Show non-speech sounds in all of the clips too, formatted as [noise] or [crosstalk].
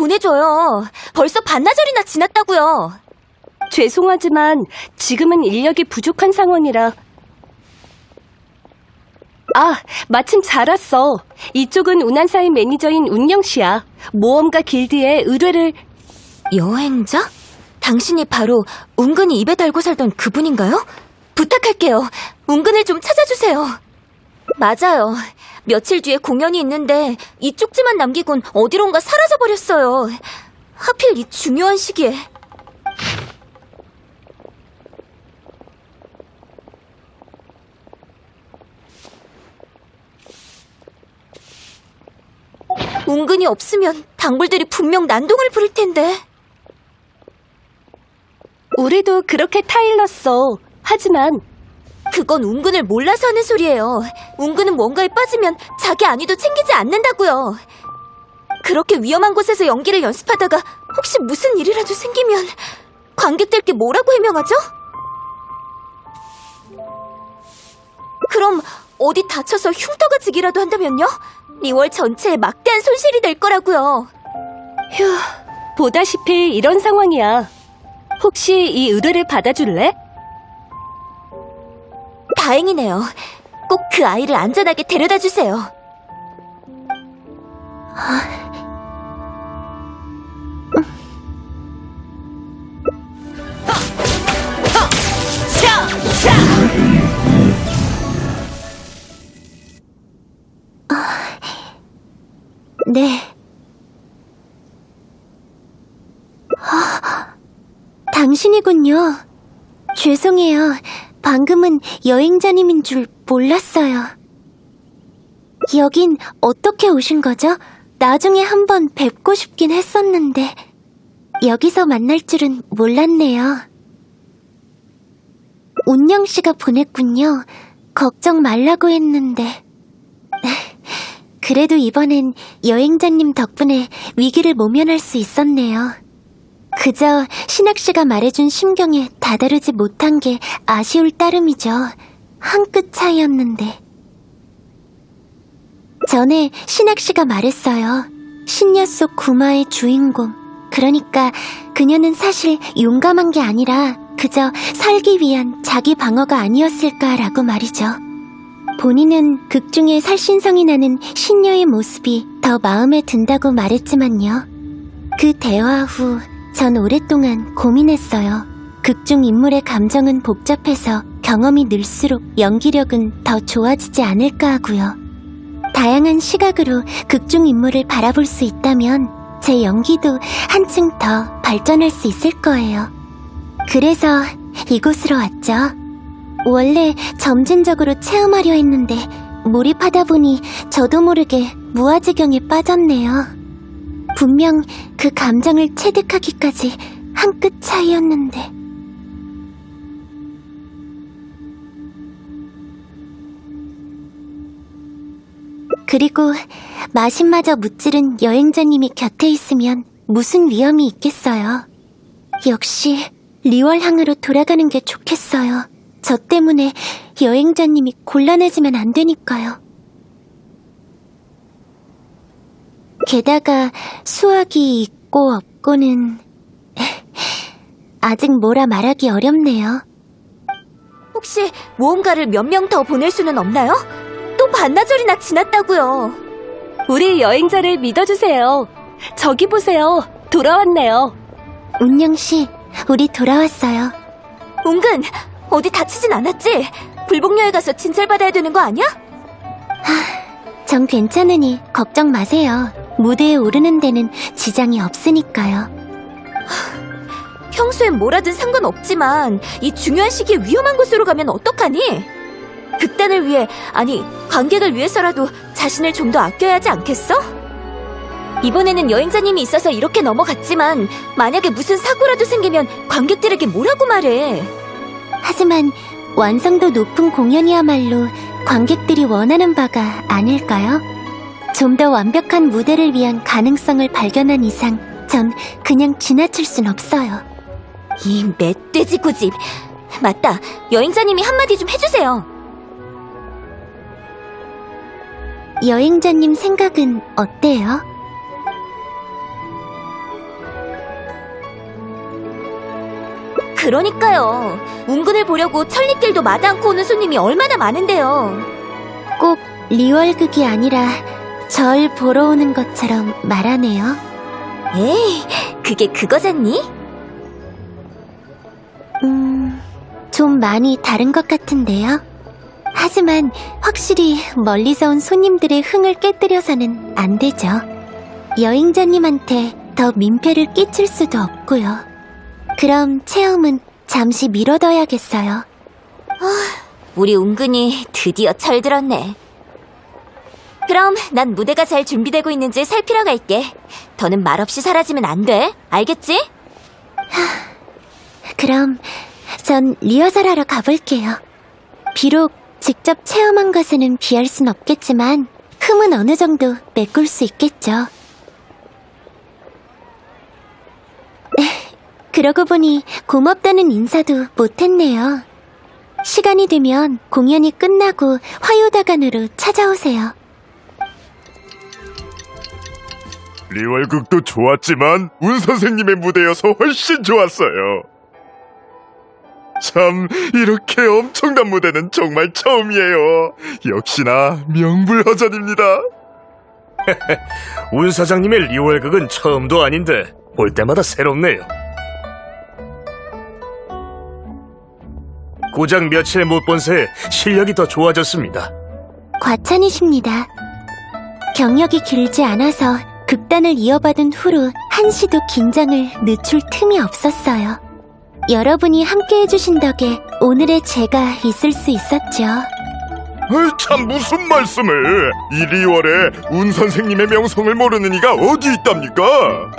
보내줘요. 벌써 반나절이나 지났다고요. 죄송하지만 지금은 인력이 부족한 상황이라. 아, 마침 잘 왔어. 이쪽은 운한사의 매니저인 운영 씨야. 모험가 길드에 의뢰를 여행자? 당신이 바로 은근히 입에 달고 살던 그분인가요? 부탁할게요. 은근을 좀 찾아주세요. 맞아요. 며칠 뒤에 공연이 있는데 이 쪽지만 남기곤 어디론가 사라져버렸어요. 하필 이 중요한 시기에. 은근히 없으면 당불들이 분명 난동을 부릴 텐데. 우리도 그렇게 타일렀어. 하지만 그건 운근을 몰라서 하는 소리예요. 운근은 뭔가에 빠지면 자기 안위도 챙기지 않는다고요. 그렇게 위험한 곳에서 연기를 연습하다가 혹시 무슨 일이라도 생기면 관객들께 뭐라고 해명하죠? 그럼 어디 다쳐서 흉터가 지기라도 한다면요? 2월 전체에 막대한 손실이 될 거라고요. 휴, 보다시피 이런 상황이야. 혹시 이 의뢰를 받아줄래? 다행이네요. 꼭 그 아이를 안전하게 데려다 주세요. 네. 아, 당신이군요. 죄송해요. 방금은 여행자님인 줄 몰랐어요. 여긴 어떻게 오신 거죠? 나중에 한번 뵙고 싶긴 했었는데, 여기서 만날 줄은 몰랐네요. 운영 씨가 보냈군요. 걱정 말라고 했는데. [laughs] 그래도 이번엔 여행자님 덕분에 위기를 모면할 수 있었네요. 그저 신학 씨가 말해준 심경에 다다르지 못한 게 아쉬울 따름이죠. 한 끗 차이였는데. 전에 신학 씨가 말했어요. 신야 속 구마의 주인공. 그러니까 그녀는 사실 용감한 게 아니라 그저 살기 위한 자기 방어가 아니었을까라고 말이죠. 본인은 극 중에 살신성이 나는 신녀의 모습이 더 마음에 든다고 말했지만요. 그 대화 후 전 오랫동안 고민했어요. 극중 인물의 감정은 복잡해서 경험이 늘수록 연기력은 더 좋아지지 않을까 하고요. 다양한 시각으로 극중 인물을 바라볼 수 있다면 제 연기도 한층 더 발전할 수 있을 거예요. 그래서 이곳으로 왔죠. 원래 점진적으로 체험하려 했는데 몰입하다 보니 저도 모르게 무아지경에 빠졌네요. 분명 그 감정을 체득하기까지 한 끗 차이였는데. 그리고 마신마저 무찌른 여행자님이 곁에 있으면 무슨 위험이 있겠어요. 역시 리월항으로 돌아가는 게 좋겠어요. 저 때문에 여행자님이 곤란해지면 안 되니까요. 게다가 수학이 있고 없고는 아직 뭐라 말하기 어렵네요. 혹시 모험가를 몇 명 더 보낼 수는 없나요? 또 반나절이나 지났다고요. 우리 여행자를 믿어주세요. 저기 보세요. 돌아왔네요. 운영 씨, 우리 돌아왔어요. 은근 어디 다치진 않았지? 불복녀에 가서 진찰받아야 되는 거 아니야? 전 괜찮으니 걱정 마세요. 무대에 오르는 데는 지장이 없으니까요. 평소엔 뭐라든 상관없지만 이 중요한 시기에 위험한 곳으로 가면 어떡하니? 극단을 위해 아니 관객을 위해서라도 자신을 좀 더 아껴야 하지 않겠어? 이번에는 여행자님이 있어서 이렇게 넘어갔지만 만약에 무슨 사고라도 생기면 관객들에게 뭐라고 말해? 하지만 완성도 높은 공연이야말로 관객들이 원하는 바가 아닐까요? 좀 더 완벽한 무대를 위한 가능성을 발견한 이상 전 그냥 지나칠 순 없어요. 이 멧돼지 고집. 맞다. 여행자님이 한마디 좀 해주세요. 여행자님 생각은 어때요? 그러니까요. 웅근을 보려고 천리길도 마다 않고 오는 손님이 얼마나 많은데요. 꼭 리월극이 아니라 절 보러 오는 것처럼 말하네요. 에이, 그게 그거잖니? 음, 좀 많이 다른 것 같은데요. 하지만 확실히 멀리서 온 손님들의 흥을 깨뜨려서는 안 되죠. 여행자님한테 더 민폐를 끼칠 수도 없고요. 그럼 체험은 잠시 미뤄둬야겠어요. 우리 운근이 드디어 철들었네. 그럼 난 무대가 잘 준비되고 있는지 살피러 갈게. 더는 말없이 사라지면 안 돼. 알겠지? 그럼 전 리허설하러 가볼게요. 비록 직접 체험한 것에는 비할 순 없겠지만 흠은 어느 정도 메꿀 수 있겠죠. 그러고 보니 고맙다는 인사도 못했네요. 시간이 되면 공연이 끝나고 화요다간으로 찾아오세요. 리월극도 좋았지만 운 선생님의 무대여서 훨씬 좋았어요. 참 이렇게 엄청난 무대는 정말 처음이에요. 역시나 명불허전입니다. [laughs] 운 사장님의 리월극은 처음도 아닌데 볼 때마다 새롭네요. 고작 며칠 못 본 새 실력이 더 좋아졌습니다. 과찬이십니다. 경력이 길지 않아서 극단을 이어받은 후로 한시도 긴장을 늦출 틈이 없었어요. 여러분이 함께 해주신 덕에 오늘의 제가 있을 수 있었죠. 참 무슨 말씀을? 이 리월에 운 선생님의 명성을 모르는 이가 어디 있답니까?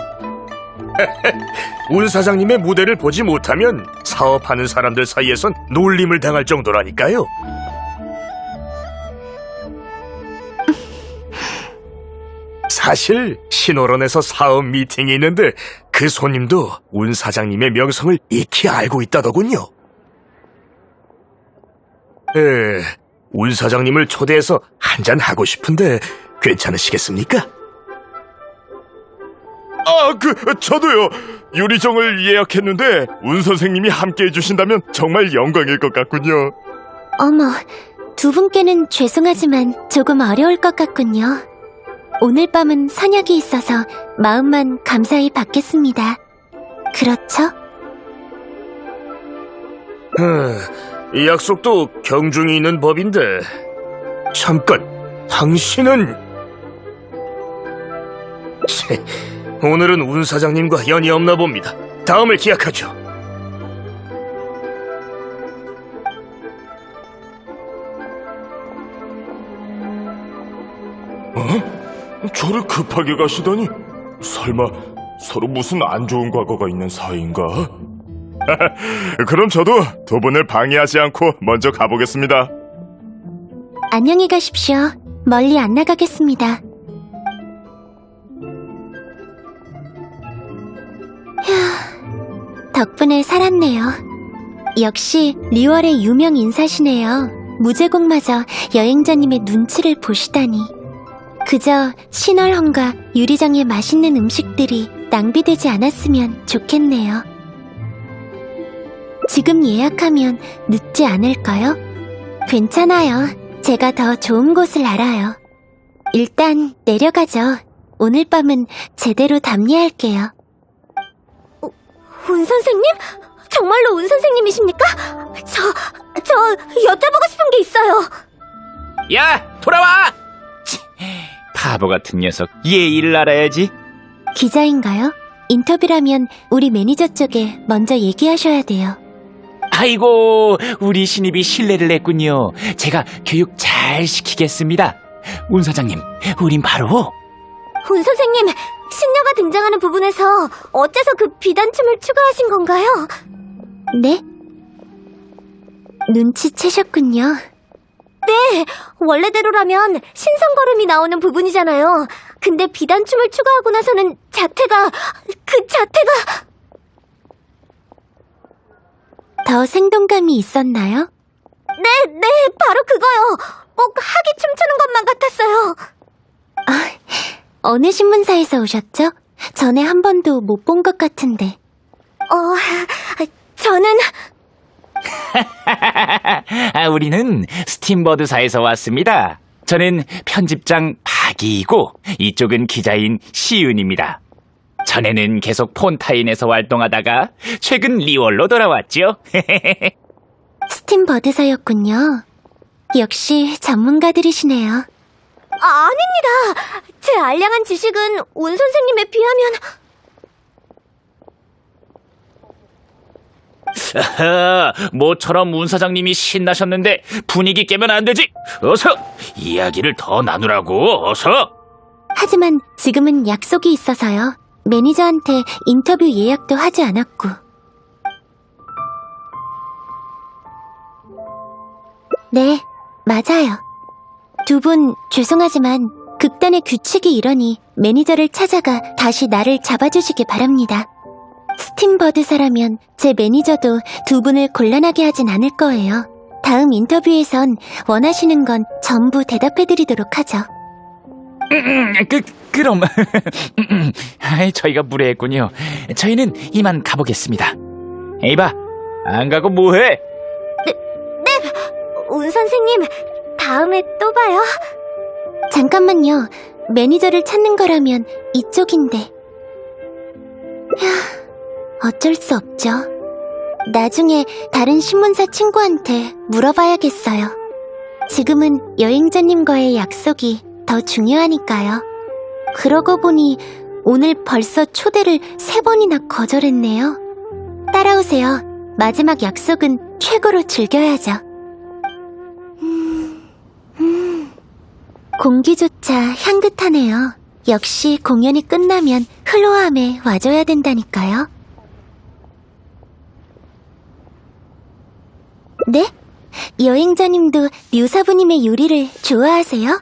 [laughs] 운 사장님의 무대를 보지 못하면 사업하는 사람들 사이에선 놀림을 당할 정도라니까요. 사실 신호론에서 사업 미팅이 있는데 그 손님도 운 사장님의 명성을 익히 알고 있다더군요. 에, 운 사장님을 초대해서 한잔 하고 싶은데 괜찮으시겠습니까? 아, 그 저도요. 유리정을 예약했는데 운 선생님이 함께 해주신다면 정말 영광일 것 같군요. 어머, 두 분께는 죄송하지만 조금 어려울 것 같군요. 오늘 밤은 선약이 있어서 마음만 감사히 받겠습니다. 그렇죠? 어, 이 약속도 경중이 있는 법인데 잠깐 당신은 치, 오늘은 운 사장님과 연이 없나 봅니다. 다음을 기약하죠. 저를 급하게 가시다니 설마 서로 무슨 안 좋은 과거가 있는 사이인가? [laughs] 그럼 저도 두 분을 방해하지 않고 먼저 가보겠습니다. 안녕히 가십시오. 멀리 안 나가겠습니다. 휴, 덕분에 살았네요. 역시 리월의 유명 인사시네요. 무제공마저 여행자님의 눈치를 보시다니. 그저 신월헌과 유리장의 맛있는 음식들이 낭비되지 않았으면 좋겠네요. 지금 예약하면 늦지 않을까요? 괜찮아요. 제가 더 좋은 곳을 알아요. 일단 내려가죠. 오늘 밤은 제대로 답례할게요. 운 선생님? 정말로 운 선생님이십니까? 저, 저 여쭤보고 싶은 게 있어요. 야, 돌아와! 치, 바보 같은 녀석, 예의를 알아야지. 기자인가요? 인터뷰라면 우리 매니저 쪽에 먼저 얘기하셔야 돼요. 아이고, 우리 신입이 신뢰를 했군요. 제가 교육 잘 시키겠습니다. 운 사장님, 우린 바로 운 선생님, 신녀가 등장하는 부분에서 어째서 그 비단춤을 추가하신 건가요? 네? 눈치채셨군요. 네, 원래대로라면 신성걸음이 나오는 부분이잖아요. 근데 비단춤을 추가하고 나서는 자태가, 그 자태가... 더 생동감이 있었나요? 네, 네, 바로 그거요. 꼭 하기 춤추는 것만 같았어요. 어느 신문사에서 오셨죠? 전에 한 번도 못 본 것 같은데. 어, 저는 [laughs] 아, 우리는 스팀버드사에서 왔습니다. 저는 편집장 박이이고 이쪽은 기자인 시윤입니다. 전에는 계속 폰타인에서 활동하다가 최근 리월로 돌아왔죠. [laughs] 스팀 버드사였군요. 역시 전문가들이시네요. 아, 아닙니다. 제 알량한 지식은 온 선생님에 비하면 아하, 모처럼 문 사장님이 신나셨는데 분위기 깨면 안 되지. 어서 이야기를 더 나누라고. 어서. 하지만 지금은 약속이 있어서요. 매니저한테 인터뷰 예약도 하지 않았고. 네, 맞아요. 두 분 죄송하지만 극단의 규칙이 이러니 매니저를 찾아가 다시 나를 잡아주시기 바랍니다. 스팀버드사라면 제 매니저도 두 분을 곤란하게 하진 않을 거예요. 다음 인터뷰에선 원하시는 건 전부 대답해드리도록 하죠. 음, 그 그럼 [laughs] 아이, 저희가 무례했군요. 저희는 이만 가보겠습니다. 에이바, 안 가고 뭐해? 온 선생님 다음에 또 봐요. 잠깐만요. 매니저를 찾는 거라면 이쪽인데. 휴, 어쩔 수 없죠. 나중에 다른 신문사 친구한테 물어봐야겠어요. 지금은 여행자님과의 약속이 더 중요하니까요. 그러고 보니 오늘 벌써 초대를 세 번이나 거절했네요. 따라오세요. 마지막 약속은 최고로 즐겨야죠. 공기조차 향긋하네요. 역시 공연이 끝나면 흘로함에 와줘야 된다니까요. 네? 여행자님도 류사부님의 요리를 좋아하세요?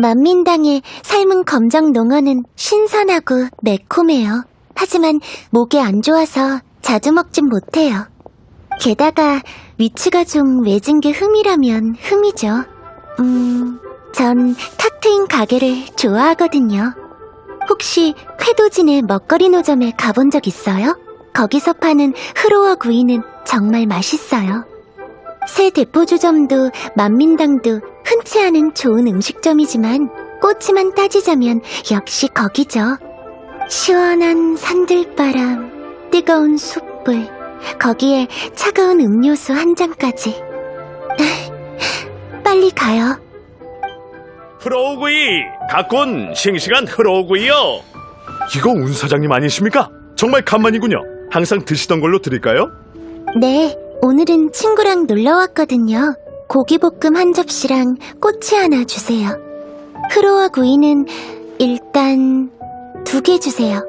만민당의 삶은 검정 농어는 신선하고 매콤해요. 하지만 목에 안 좋아서 자주 먹진 못해요. 게다가 위치가 좀 외진 게 흠이라면 흠이죠. 음, 전 탁 트인 가게를 좋아하거든요. 혹시 회도진의 먹거리 노점에 가본 적 있어요? 거기서 파는 흐로워 구이는 정말 맛있어요. 새 대포주점도 만민당도 흔치 않은 좋은 음식점이지만 꼬치만 따지자면 역시 거기죠. 시원한 산들바람, 뜨거운 숯불, 거기에 차가운 음료수 한 잔까지. [laughs] 빨리 가요. 흐러우구이 가꾼 싱싱한 흐러우구이요. 이거 운 사장님 아니십니까? 정말 간만이군요. 항상 드시던 걸로 드릴까요? 네, 오늘은 친구랑 놀러 왔거든요. 고기볶음 한 접시랑 꼬치 하나 주세요. 흐로와 구이는 일단 두 개 주세요.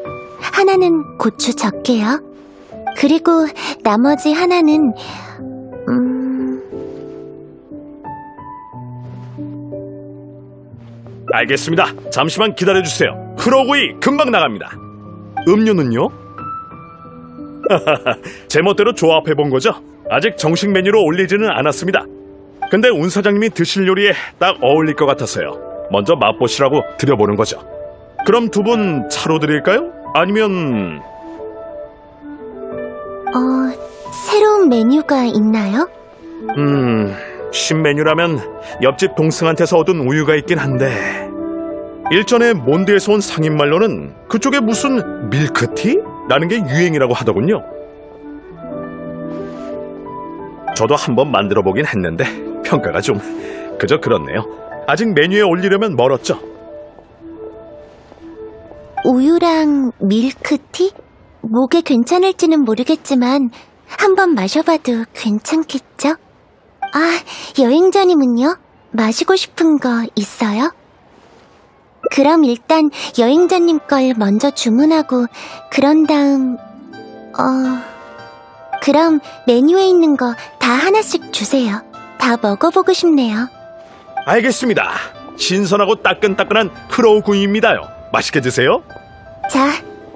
하나는 고추 적게요. 그리고 나머지 하나는 음, 알겠습니다. 잠시만 기다려주세요. 흐러우구이 금방 나갑니다. 음료는요? [laughs] 제 멋대로 조합해본 거죠. 아직 정식 메뉴로 올리지는 않았습니다. 근데 운 사장님이 드실 요리에 딱 어울릴 것 같아서요. 먼저 맛보시라고 드려보는 거죠. 그럼 두 분 차로 드릴까요? 아니면 어, 새로운 메뉴가 있나요? 음 신메뉴라면 옆집 동승한테서 얻은 우유가 있긴 한데 일전에 몬드에서 온 상인 말로는 그쪽에 무슨 밀크티? 라는 게 유행이라고 하더군요. 저도 한번 만들어 보긴 했는데 평가가 좀 그저 그렇네요. 아직 메뉴에 올리려면 멀었죠. 우유랑 밀크티? 목에 괜찮을지는 모르겠지만 한번 마셔봐도 괜찮겠죠? 아, 여행자님은요? 마시고 싶은 거 있어요? 그럼 일단 여행자님 걸 먼저 주문하고 그런 다음 어... 그럼 메뉴에 있는 거 다 하나씩 주세요. 다 먹어보고 싶네요. 알겠습니다. 신선하고 따끈따끈한 크로우구이입니다요. 맛있게 드세요. 자,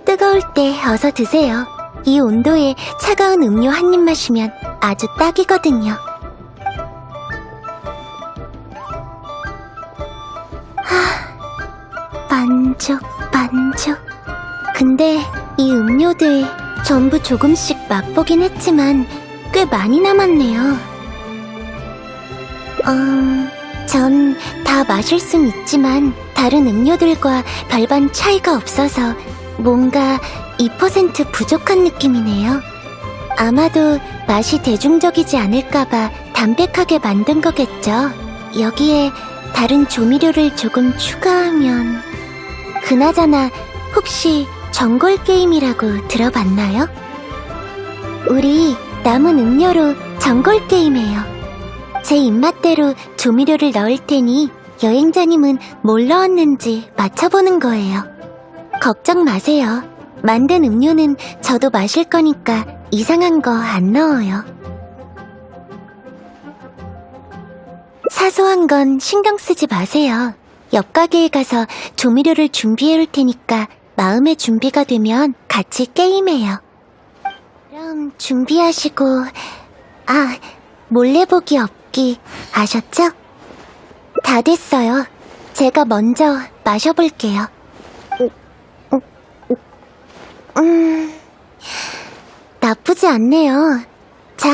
뜨거울 때 어서 드세요. 이 온도에 차가운 음료 한 입 마시면 아주 딱이거든요. 하, 만족, 만족. 근데 이 음료들 전부 조금씩 맛보긴 했지만 꽤 많이 남았네요. 음, 전 다 마실 순 있지만 다른 음료들과 별반 차이가 없어서 뭔가 2% 부족한 느낌이네요. 아마도 맛이 대중적이지 않을까봐 담백하게 만든 거겠죠. 여기에 다른 조미료를 조금 추가하면 그나저나 혹시 전골 게임이라고 들어봤나요? 우리 남은 음료로 전골 게임해요. 제 입맛대로 조미료를 넣을 테니 여행자님은 뭘 넣었는지 맞춰보는 거예요. 걱정 마세요. 만든 음료는 저도 마실 거니까 이상한 거 안 넣어요. 사소한 건 신경 쓰지 마세요. 옆 가게에 가서 조미료를 준비해 올 테니까 마음의 준비가 되면 같이 게임해요. 그럼 준비하시고, 아, 몰래 보기 없기 아셨죠? 다 됐어요. 제가 먼저 마셔볼게요. 음, 나쁘지 않네요. 자,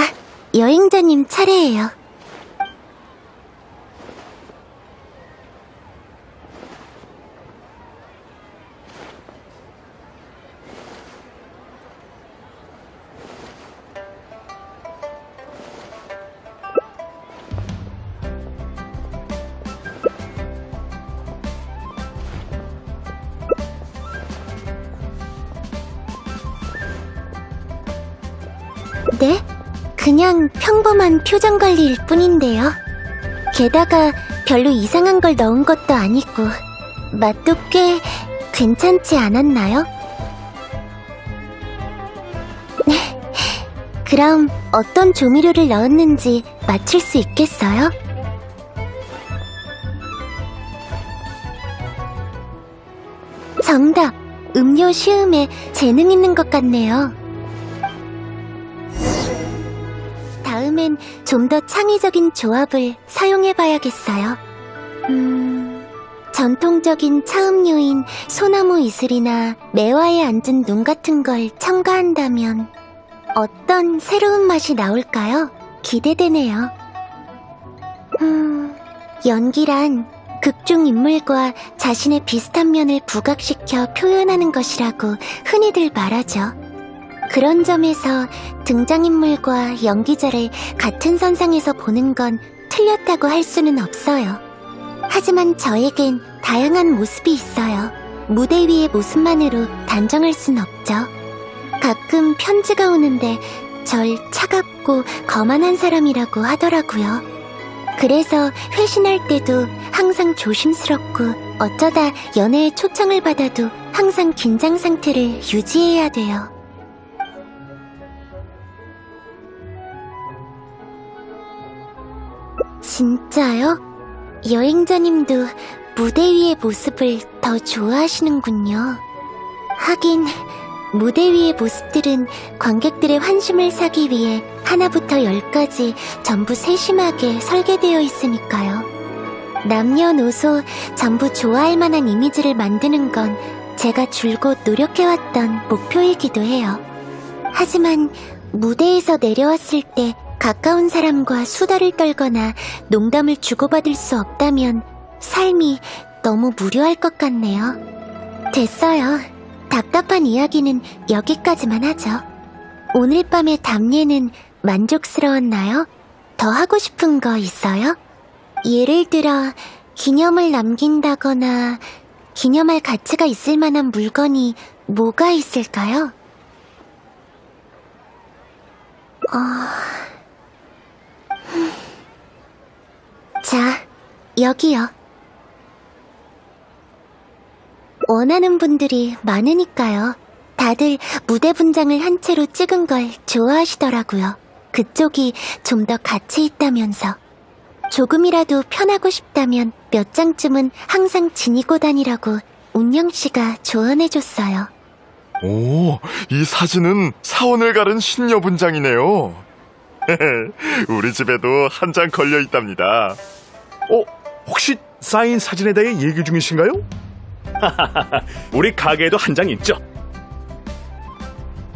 여행자님 차례예요. 그냥 평범한 표정 관리일 뿐인데요. 게다가 별로 이상한 걸 넣은 것도 아니고, 맛도 꽤 괜찮지 않았나요? 네. 그럼 어떤 조미료를 넣었는지 맞힐 수 있겠어요? 정답! 음료 시음에 재능 있는 것 같네요. 다음엔 좀 더 창의적인 조합을 사용해봐야겠어요. 음, 전통적인 차음료인 소나무 이슬이나 매화에 앉은 눈 같은 걸 첨가한다면 어떤 새로운 맛이 나올까요? 기대되네요. 음, 연기란 극중 인물과 자신의 비슷한 면을 부각시켜 표현하는 것이라고 흔히들 말하죠. 그런 점에서 등장인물과 연기자를 같은 선상에서 보는 건 틀렸다고 할 수는 없어요. 하지만 저에겐 다양한 모습이 있어요. 무대 위의 모습만으로 단정할 순 없죠. 가끔 편지가 오는데 절 차갑고 거만한 사람이라고 하더라고요. 그래서 회신할 때도 항상 조심스럽고 어쩌다 연애에 초청을 받아도 항상 긴장 상태를 유지해야 돼요. 진짜요? 여행자님도 무대 위의 모습을 더 좋아하시는군요. 하긴, 무대 위의 모습들은 관객들의 환심을 사기 위해 하나부터 열까지 전부 세심하게 설계되어 있으니까요. 남녀노소 전부 좋아할 만한 이미지를 만드는 건 제가 줄곧 노력해왔던 목표이기도 해요. 하지만 무대에서 내려왔을 때 가까운 사람과 수다를 떨거나 농담을 주고받을 수 없다면 삶이 너무 무료할 것 같네요. 됐어요. 답답한 이야기는 여기까지만 하죠. 오늘 밤의 담례는 만족스러웠나요? 더 하고 싶은 거 있어요? 예를 들어, 기념을 남긴다거나, 기념할 가치가 있을 만한 물건이 뭐가 있을까요? 어... 자, 여기요. 원하는 분들이 많으니까요. 다들 무대 분장을 한 채로 찍은 걸 좋아하시더라고요. 그쪽이 좀 더 가치 있다면서. 조금이라도 편하고 싶다면 몇 장쯤은 항상 지니고 다니라고 운영 씨가 조언해줬어요. 오, 이 사진은 사원을 가른 신녀 분장이네요. [laughs] 우리 집에도 한 장 걸려 있답니다. 어, 혹시 사인 사진에 대해 얘기 중이신가요? [laughs] 우리 가게에도 한 장 있죠.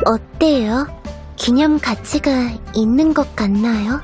어때요? 기념 가치가 있는 것 같나요?